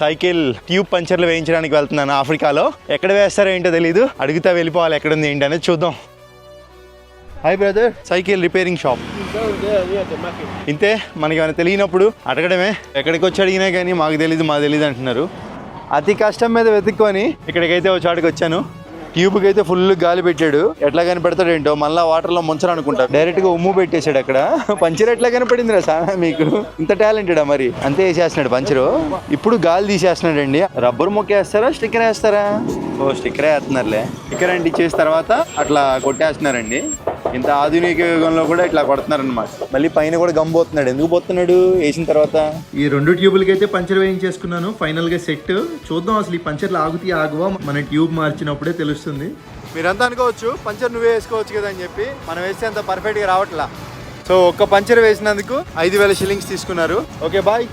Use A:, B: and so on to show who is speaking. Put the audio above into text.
A: Cycle tube పంచర్లు వేయించడానికి వెళ్తున్నాను ఆఫ్రికాలో. ఎక్కడ వేస్తారో ఏంటో తెలీదు. అడుగుతా వెళ్ళిపోవాలి ఎక్కడ ఉంది ఏంటి అనేది చూద్దాం. Hi brother cycle repairing shop. ఇంతే మనకి ఏమైనా తెలియనప్పుడు అడగడమే. ఎక్కడికి వచ్చి అడిగినా కానీ మాకు తెలియదు మాకు తెలియదు అంటున్నారు. అతి కష్టం మీద వెతుక్కొని ఇక్కడికైతే ఒక చాటుకి వచ్చాను ట్యూబ్కి అయితే ఫుల్ గాలి పెట్టాడు. ఎట్లా కనిపెడతాడు ఏంటో మళ్ళీ వాటర్లో ముంచరు అనుకుంటా. డైరెక్ట్గా ఉమ్ము పెట్టేశాడు అక్కడ. పంచర్ ఎట్లా కనపడింది రా సానా మీకు? ఇంత టాలెంటెడా మరి? అంతే వేసేస్తున్నాడు పంచరు. ఇప్పుడు గాలి తీసేస్తున్నాడు అండి రబ్బర్ మొక్క వేస్తారా స్టిక్కర్ వేస్తారా? ఓ స్టిక్కర్ వేస్తున్నారులే. స్టిక్కర్ అంటించేసిన తర్వాత అట్లా కొట్టేస్తున్నారండి. ఇంత ఆధునిక యుగంలో కూడా ఇట్లా కొడుతున్నారు అనమాట మళ్ళీ పైన కూడా గమ్ పోతున్నాడు. ఎందుకు పోతున్నాడు? వేసిన తర్వాత. ఈ రెండు ట్యూబులకి అయితే పంచర్ వేయించేసుకున్నాను. ఫైనల్గా సెట్. చూద్దాం అసలు ఈ పంచర్లు ఆగుతీ ఆగువా? మన ట్యూబ్ మార్చినప్పుడే తెలుస్తుంది. మీరంతా అనుకోవచ్చు పంచర్ నువ్వే వేసుకోవచ్చు కదా అని చెప్పి మనం వేస్తే అంత పర్ఫెక్ట్గా రావట్లా. సో ఒక్క పంచర్ వేసినందుకు ఐదు వేల షిల్లింగ్స్ తీసుకున్నారు. Okay bye.